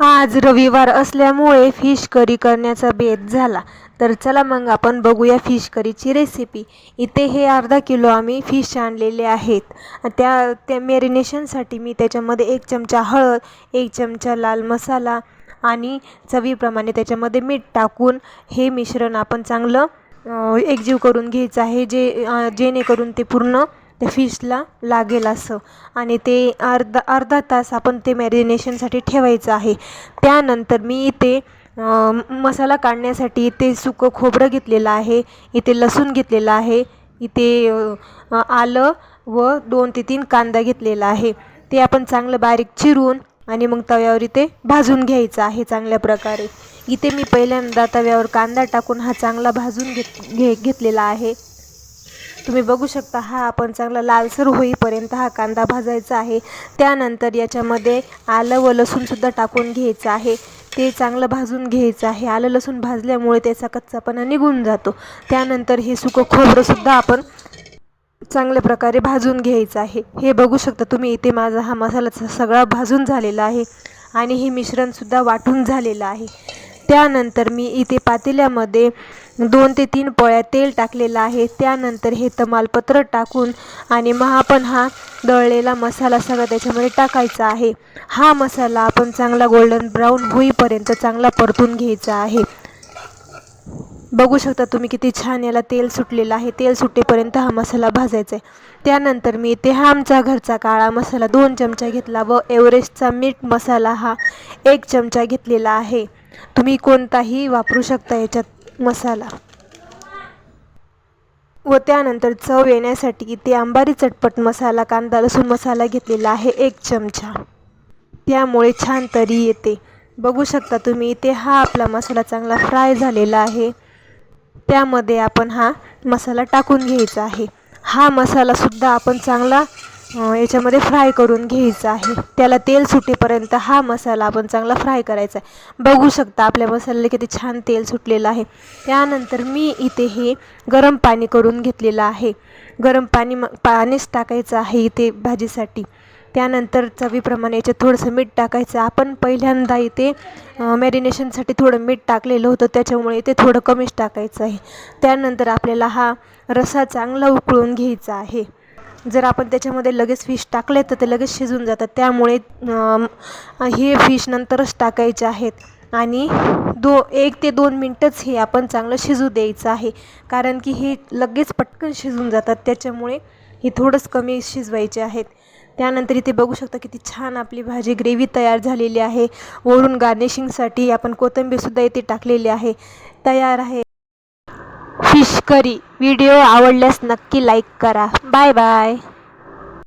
आज रविवार असल्यामुळे फिश करी करण्याचा बेत झाला. तर चला मग आपण बघूया फिश करीची रेसिपी इथे हे अर्धा किलो आम्ही फिश आणलेले आहेत. त्या त्या मॅरिनेशनसाठी मी त्याच्यामध्ये एक चमचा हळद एक चमचा लाल मसाला आणि चवीप्रमाणे त्याच्यामध्ये मीठ टाकून हे मिश्रण आपण चांगलं एकजीव करून घ्यायचं आहे जे जेणेकरून ते पूर्ण फिशला लागेल असं. आणि ते अर्धा अर्धा तास आपण ते मॅरिनेशनसाठी ठेवायचं आहे. त्यानंतर मी इथे मसाला काढण्यासाठी इथे सुकं खोबरं घेतलेलं आहे. इथे लसूण घेतलेलं आहे. इथे आलं व दोन ते तीन कांदा घेतलेला आहे. ते आपण चांगलं बारीक चिरून आणि मग तव्यावर इथे भाजून घ्यायचं आहे चांगल्या प्रकारे. इथे मी पहिल्यांदा तव्यावर कांदा टाकून हा चांगला भाजून घेत घे घेतलेला आहे. तुम्ही बघू शकता हा आपण चांगला लालसर होईपर्यंत हा कांदा भाजायचा आहे. त्यानंतर याच्यामध्ये आलं व लसूणसुद्धा टाकून घ्यायचं आहे. ते चांगलं भाजून घ्यायचं आहे. आलं लसूण भाजल्यामुळे त्याचा कच्चापणा निघून जातो. त्यानंतर हे सुकं खोबरंसुद्धा आपण चांगल्या प्रकारे भाजून घ्यायचं आहे. हे बघू शकता तुम्ही इथे माझा हा मसाला सगळा भाजून झालेला आहे आणि हे मिश्रणसुद्धा वाटून झालेलं आहे. त्यानंतर मी इथे पातेल्यामध्ये दोन ते तीन पळ्या तेल टाकलेलं आहे. त्यानंतर हे तमालपत्र टाकून आणि मग आपण हा दळलेला मसाला सगळा त्याच्यामध्ये टाकायचा आहे. हा मसाला आपण चांगला गोल्डन ब्राऊन होईपर्यंत चांगला परतून घ्यायचा आहे. बघू शकता तुम्ही किती छान याला तेल सुटलेलं आहे. तेल सुटेपर्यंत हा मसाला भाजायचा आहे. त्यानंतर मी इथे हा आमचा घरचा काळा मसाला दोन चमचा घेतला व एव्हरेस्टचा मीठ मसाला हा एक चमचा घेतलेला आहे. तुम्ही कोणताही वापरू शकता याच्यात मसाला. व त्यानंतर चव येण्यासाठी इथे आंबारी चटपट मसाला कांदा लसूण मसाला घेतलेला आहे एक चमचा. त्यामुळे छान तरी येते. बघू शकता तुम्ही इथे हा आपला मसाला चांगला फ्राय झालेला आहे. त्यामध्ये आपण हा मसाला टाकून घ्यायचा आहे. हा मसालासुद्धा आपण चांगला याच्यामध्ये फ्राय करून घ्यायचं आहे. त्याला तेल सुटेपर्यंत हा मसाला आपण चांगला फ्राय करायचा आहे. बघू शकता आपल्या मसाल्याला किती छान तेल सुटलेलं आहे. त्यानंतर मी इथे हे गरम पाणी करून घेतलेलं आहे. गरम पाणी म पाणीच टाकायचं आहे इथे भाजीसाठी. त्यानंतर चवीप्रमाणे याच्यात थोडंसं मीठ टाकायचं. आपण पहिल्यांदा इथे मॅरिनेशनसाठी थोडं मीठ टाकलेलं होतं. त्याच्यामुळे इथे थोडं कमीच टाकायचं आहे. त्यानंतर आपल्याला हा रसा चांगला उकळून घ्यायचा आहे. जर आपण त्याच्यामध्ये लगेच फिश टाकले तर ते लगेच शिजून जातात. त्यामुळे हे फिश नंतरच टाकायचे आहेत. आणि दो एक ते दोन मिनटंच हे आपण चांगलं शिजू द्यायचं आहे. कारण की हे लगेच पटकन शिजून जातात. त्याच्यामुळे हे थोडंच कमी शिजवायचे आहेत. त्यानंतर इथे बघू शकता किती छान आपली भाजी ग्रेव्ही तयार झालेली आहे. वरून गार्निशिंगसाठी आपण कोथिंबीरसुद्धा इथे टाकलेली आहे. तयार आहे. करी. व्हिडिओ आवडल्यास नक्की लाईक करा. Bye bye.